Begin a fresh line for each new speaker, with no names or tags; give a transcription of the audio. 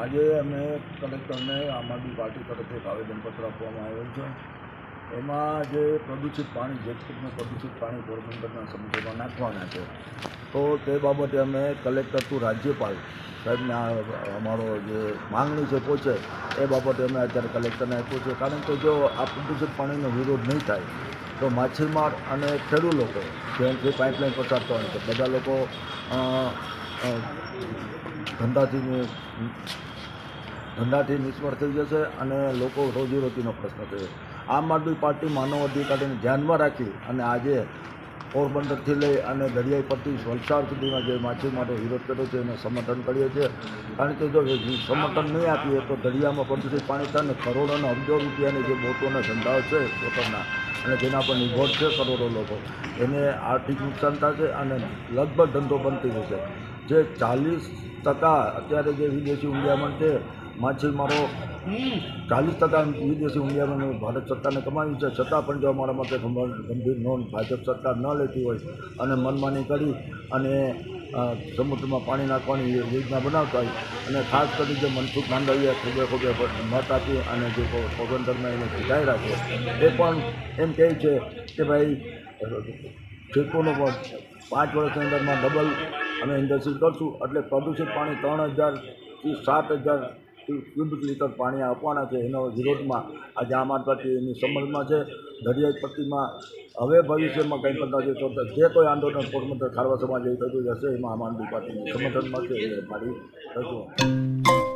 આજે અમે કલેક્ટરને આમ આદમી પાર્ટી તરફથી એક આવેદનપત્ર આપવામાં આવેલ છે. એમાં જે પ્રદૂષિત પાણી જેટલું પ્રદૂષિત પાણી પોરબંદરના સમુદ્રમાં નાખવાના છે, તો તે બાબતે અમે કલેક્ટર ટુ રાજ્યપાલ સાહેબને અમારો જે માંગણી છે પહોંચે, એ બાબતે અમે અત્યારે કલેક્ટરને આપ્યું છે. કારણ કે જો આ પ્રદૂષિત પાણીનો વિરોધ નહીં થાય, તો માછીમાર અને ખેડૂત લોકો જેમથી પાઇપલાઇન પસાર થવાની છે, બધા લોકો ધંધાથી ધંધાથી નિષ્ફળ થઈ જશે અને લોકો રોજીરોટીનો પ્રશ્ન થશે આમ આદમી પાર્ટી માનવ અધિકારીને ધ્યાનમાં રાખી અને આજે પોરબંદરથી લઈ અને દરિયાઈ પટ્ટી વલસાડ સુધીમાં જે માછીમારો વિરોધ કર્યો છે એને સમર્થન કરીએ છીએ. કારણ કે જો સમર્થન નહીં આપીએ તો દરિયામાં પ્રદૂષિત પાણી થાય અને કરોડો અને અબજો રૂપિયાની જે બોટોના ધંધાઓ છે પોતાના અને જેના પર નિર્ભર છે કરોડો લોકો, એને આર્થિક નુકસાન થશે અને લગભગ ધંધો બંધ થઈ જશે. જે ચાલીસ ટકા. અત્યારે જે વિદેશી હુંડિયામણ છે માછીમારો ચાલીસ ટકા વિદેશી હુંડિયામણ ભારત સરકારને કમાવી છે. છતાં પણ જો અમારા માટે ગંભીર નોંધ ભાજપ સરકાર ન લેતી હોય અને મનમાની કરી અને સમુદ્રમાં પાણી નાખવાની યોજના બનાવતા હોય અને ખાસ કરી જે મનસુખ માંડવીએ ખોબે ખોબે મત આપી અને જે પોગંદરમાં એને જીતાઈ રાખ્યો. એ પણ એમ કહે છે કે ભાઈ ખેડૂતોનો પણ પાંચ વર્ષની અંદરમાં ડબલ અમે ઇન્ડસ્ટ્રી કરશું? એટલે પ્રદૂષિત પાણી ત્રણ હજારથી સાત હજાર ક્યુબિક લીટર પાણી આપવાના છે એના વિરોધમાં. આજે આમ આદમી એની સમજમાં છે. દરિયાઈ પટ્ટીમાં હવે ભવિષ્યમાં કંઈ પણ નથી તો જે કોઈ આંદોલન પોરબંદર ખારવા સમાજ એ થતું હશે એમાં આમ આદમી પાર્ટીનું સમર્થનમાં છે એ મારી રજૂઆત.